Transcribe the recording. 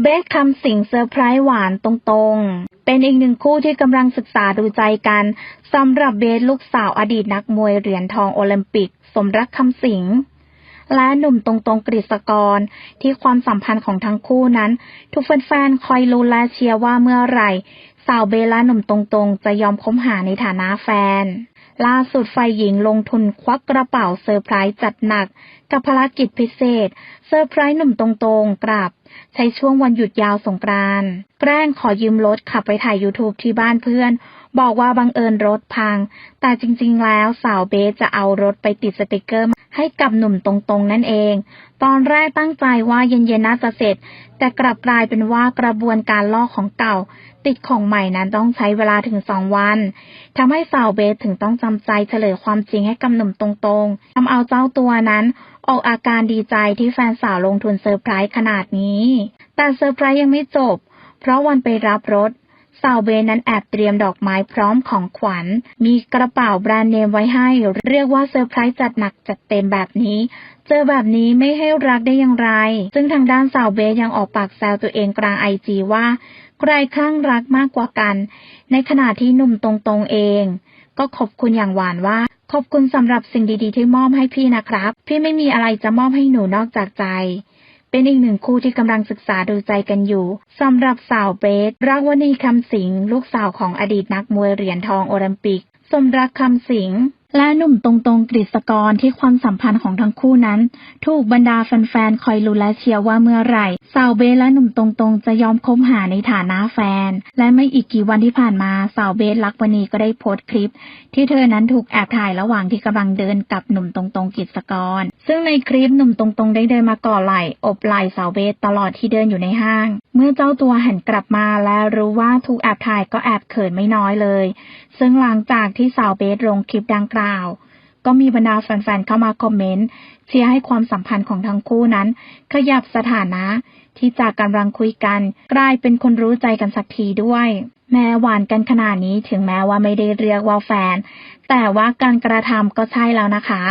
เบสคำสิงเซอร์ไพรส์หวานตรงๆ เป็นอีกหนึ่งคู่ที่กำลังศึกษาดูใจกันสำหรับเบสลูกสาวอดีตนักมวยเหรียญทองโอลิมปิก สมรักคำสิงและหนุ่มตรงๆกฤษกร ที่ความสัมพันธ์ของทั้งคู่นั้น ทุกแฟนๆคอยลุ้นและเชียร์ว่าเมื่อไหร่ สาวเบสและหนุ่มตรงๆจะยอมคบหาในฐานะแฟน ล่าสุดฝ่ายหญิงลงทุนควักกระเป๋าเซอร์ไพรส์จัดหนัก กับภารกิจพิเศษ เซอร์ไพรส์หนุ่มตรงๆกลับใช้ช่วงวันหยุดยาวสงกรานต์แกล้งขอยืมรถขับไปถ่าย YouTube ที่บ้านเพื่อน บอกว่าบังเอิญรถพัง แต่จริงๆ แล้วสาวเบสจะเอารถไปติดสติกเกอร์ให้กับหนุ่มตรงๆ นั่นเอง ตอนแรกตั้งใจว่าเย็นๆน่าจะเสร็จ แต่กลับกลายเป็นว่ากระบวนการลอกของเก่า ติดของใหม่นั้นต้องใช้เวลาถึงสองวันทำให้สาวเบสถึงต้องจำใจเฉลยความจริงให้กับหนุ่มตรงๆทำเอาเจ้าตัวนั้นออกอาการดีใจที่แฟนสาวลงทุนเซอร์ไพรส์ขนาดนี้ แต่เซอร์ไพรส์ยังไม่จบ เพราะวันไปรับรถ สาวเบนนั้นแอบเตรียมดอกไม้พร้อมของขวัญ มีกระเป๋าแบรนด์เนมไว้ให้ เรียกว่าเซอร์ไพรส์จัดหนักจัดเต็มแบบนี้ เจอแบบนี้ไม่ให้รักได้อย่างไร ซึ่งทางด้านสาวเบยังออกปากแซวตัวเองกลางไอจีว่า ใครคลั่งรักมากกว่ากัน ในขณะที่หนุ่มตรงๆเอง ก็ขอบคุณอย่างหวานว่าขอบคุณสำหรับสิ่งดีๆที่มอบให้พี่นะครับ พี่ไม่มีอะไรจะมอบให้หนูนอกจากใจ เป็นอีกหนึ่งคู่ที่กำลังศึกษาดูใจกันอยู่สำหรับสาวเบสรักวณีคำสิงลูกสาวของอดีตนักมวยเหรียญทองโอลิมปิก สมรักคำสิงและหนุ่มตรงๆกฤษกรที่ความสัมพันธ์ของทั้งคู่นั้น ถูกบรรดาแฟนๆ คอยลุ้นและเชียร์ว่าเมื่อไหร่สาวเบสและหนุ่มตรงๆจะยอมคบหาในฐานะแฟน และไม่อีกกี่วันที่ผ่านมาสาวเบสลักวณีก็ได้โพสต์คลิป ที่เธอนั้นถูกแอบถ่ายระหว่างที่กำลังเดินกับหนุ่มตรงๆกฤษกร ซึ่งในคลิปหนุ่มตรงๆ ได้เดินมาก่อไหล่อบไหล่สาวเบสตลอดที่เดินอยู่ในห้าง เมื่อเจ้าตัวหันกลับมาและรู้ว่าถูกแอบถ่ายก็แอบเขินไม่น้อยเลย ซึ่งหลังจากที่สาวเบสลงคลิปดังกล่าว ก็มีบรรดาแฟนๆเข้ามาคอมเมนต์เชียร์ให้ความสัมพันธ์ของทั้งคู่นั้น ขยับสถานะ ที่จากกำลังคุยกัน กลายเป็นคนรู้ใจกันสักทีด้วยแม้หวานกันขนาดนี้ถึงแม้ว่าไม่ได้เรียกว่าแฟน แต่ว่าการกระทำก็ใช่แล้วนะคะ